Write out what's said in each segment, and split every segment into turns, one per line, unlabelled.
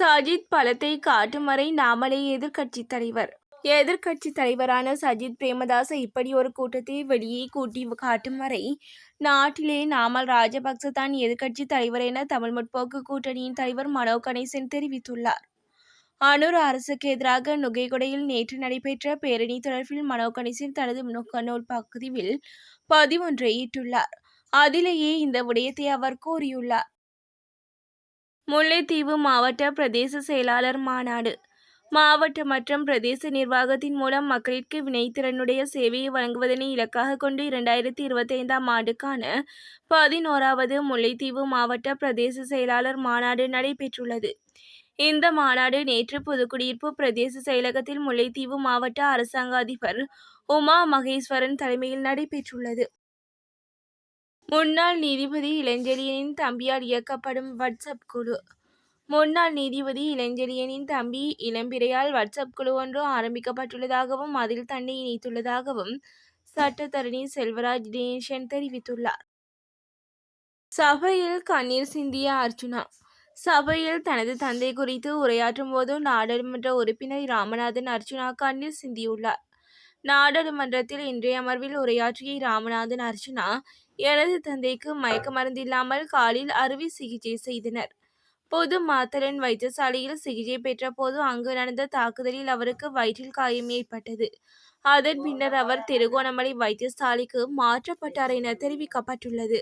சஜித் பலத்தை காட்டும் வரை நாமளே எதிர்க்கட்சி தலைவர். எதிர்க்கட்சி தலைவரான சஜித் பிரேமதாச இப்படி ஒரு கூட்டத்தை வெளியே கூட்டி காட்டும் வரை நாட்டிலே நாமல் ராஜபக்ச தான் எதிர்க்கட்சி தலைவர் என தமிழ் முற்போக்கு கூட்டணியின் தலைவர் மனோ கணேசன் தெரிவித்துள்ளார். அனூர் அரசுக்கு எதிராக நுகைகொடையில் நேற்று நடைபெற்ற பேரணி தொடர்பில் மனோ கணேசன் தனது நுகநூல் பகுதியில் பதிவொன்றை ஈட்டுள்ளார் அதிலேயே இந்த விடயத்தை அவர் கூறியுள்ளார். முல்லைத்தீவு மாவட்ட பிரதேச செயலாளர் மாநாடு. மாவட்ட மற்றும் பிரதேச நிர்வாகத்தின் மூலம் மக்களிற்கு வினைத்திறனுடைய சேவையை வழங்குவதனை இலக்காக கொண்டு இரண்டாயிரத்தி இருபத்தைந்தாம் ஆண்டுக்கான பதினோராவது முல்லைத்தீவு மாவட்ட பிரதேச செயலாளர் மாநாடு நடைபெற்றுள்ளது. இந்த மாநாடு நேற்று புதுக்குடியிருப்பு பிரதேச செயலகத்தில் முல்லைத்தீவு மாவட்ட அரசாங்க அதிபர் உமா மகேஸ்வரன் தலைமையில் நடைபெற்றுள்ளது. முன்னாள் நீதிபதி இளஞ்செழியனின் தம்பியால் இயக்கப்படும் வாட்ஸ்அப் குழு. முன்னாள் நீதிபதி இளஞ்செழியனின் தம்பி இளம்பிரையால் வாட்ஸ்அப் குழு ஒன்று ஆரம்பிக்கப்பட்டுள்ளதாகவும் அதில் தன்னை இணைத்துள்ளதாகவும் சட்டத்தரணி செல்வராஜ் தினேசன் தெரிவித்துள்ளார். சபையில் கண்ணீர் சிந்திய அர்ஜுனா சபையில் தனது தந்தை குறித்து உரையாற்றும் போது நாடாளுமன்ற உறுப்பினர் ராமநாதன் அர்ஜுனா கண்ணீர் சிந்தியுள்ளார். நாடாளுமன்றத்தில் இன்றைய அமர்வில் உரையாற்றிய ராமநாதன் அர்ஜுனா எனது தந்தைக்கு மயக்க மருந்தில்லாமல் காலில் அறுவை சிகிச்சை செய்தனர். பொது மாத்தலன் வைத்தியசாலையில் சிகிச்சை பெற்ற போது அங்கு நடந்த தாக்குதலில் அவருக்கு வயிற்றில் காயம் ஏற்பட்டது. அதன் பின்னர் அவர் திருகோணமலை வைத்தியசாலைக்கு மாற்றப்பட்டார் என தெரிவிக்கப்பட்டுள்ளது.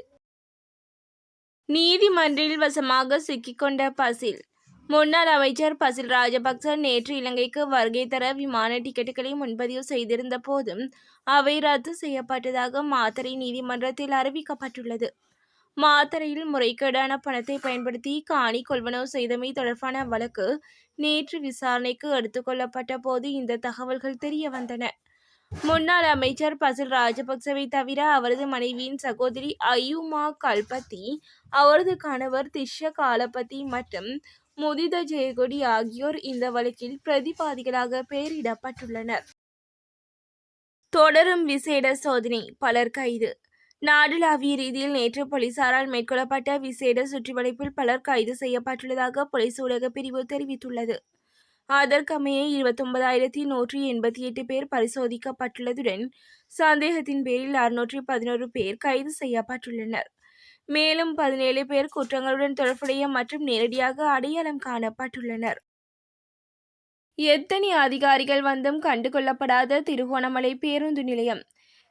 நீதிமன்றில் வசமாக சிக்கிக்கொண்ட பசில் முன்னாள் அமைச்சர் பசில் ராஜபக்ச நேற்று இலங்கைக்கு வருகை தர விமான டிக்கெட்டுகளை முன்பதிவு செய்திருந்த போதும் அவை ரத்து செய்யப்பட்டதாக மாத்தறை நீதிமன்றத்தில் அறிவிக்கப்பட்டுள்ளது. மாத்தறையில் முறைகேடான பணத்தை பயன்படுத்தி காணி கொள்வனவு செய்தமை தொடர்பான வழக்கு நேற்று விசாரணைக்கு எடுத்துக்கொள்ளப்பட்ட போது இந்த தகவல்கள் தெரிய வந்தன. முன்னாள் அமைச்சர் பசில் ராஜபக்சவை தவிர அவரது மனைவியின் சகோதரி அயுமா கல்பத்தி அவரது கணவர் திஷ்ய காலபதி மற்றும் முதித ஜெயகொடி ஆகியோர் இந்த வழக்கில் பிரதிபாதிகளாக பெயரிடப்பட்டுள்ளனர். தொடரும் விசேட சோதனை பலர் கைது. நாடுலாவிய ரீதியில் நேற்று போலீசாரால் மேற்கொள்ளப்பட்ட விசேட சுற்றிவளைப்பில் பலர் கைது செய்யப்பட்டுள்ளதாக போலீஸ் ஊடக பிரிவு தெரிவித்துள்ளது. அதற்கமைய இருபத்தொன்பதாயிரத்தி நூற்றி எண்பத்தி எட்டு பேர் பரிசோதிக்கப்பட்டுள்ளதுடன் சந்தேகத்தின் பேரில் அறுநூற்றி பதினோரு பேர் கைது செய்யப்பட்டுள்ளனர். மேலும் பதினேழு பேர் குற்றங்களுடன் தொடர்புடைய மற்றும் நேரடியாக அடையாளம் காணப்பட்டுள்ளனர். எத்தனை அதிகாரிகள் வந்தும் கண்டுகொள்ளப்படாத திருகோணமலை பேருந்து நிலையம்.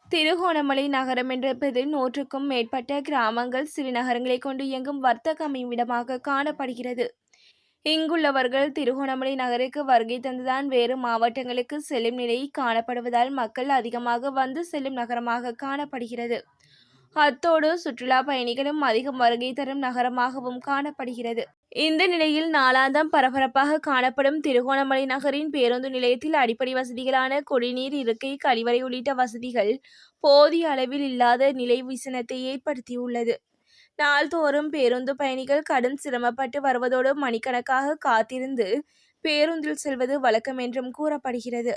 திருகோணமலை நகரம் என்பது நூற்றுக்கும் மேற்பட்ட கிராமங்கள் சிறு நகரங்களை கொண்டு இயங்கும் வர்த்தக அமைவிடமாக காணப்படுகிறது. இங்குள்ளவர்கள் திருகோணமலை நகருக்கு வருகை தந்துதான் வேறு மாவட்டங்களுக்கு செல்லும் நிலை காணப்படுவதால் மக்கள் அதிகமாக வந்து செல்லும் நகரமாக காணப்படுகிறது. அத்தோடு சுற்றுலா பயணிகளும் அதிகம் வருகை தரும் நகரமாகவும் காணப்படுகிறது. இந்த நிலையில் நாளாந்தம் பரபரப்பாக காணப்படும் திருகோணமலை நகரின் பேருந்து நிலையத்தில் அடிப்படை வசதிகளான குடிநீர் இருக்கை கழிவறை உள்ளிட்ட வசதிகள் போதிய அளவில் இல்லாத நிலை விசனத்தை ஏற்படுத்தியுள்ளது. நாள்தோறும் பேருந்து பயணிகள் கடும் சிரமப்பட்டு வருவதோடு மணிக்கணக்காக காத்திருந்து பேருந்தில் செல்வது வழக்கம் என்றும் கூறப்படுகிறது.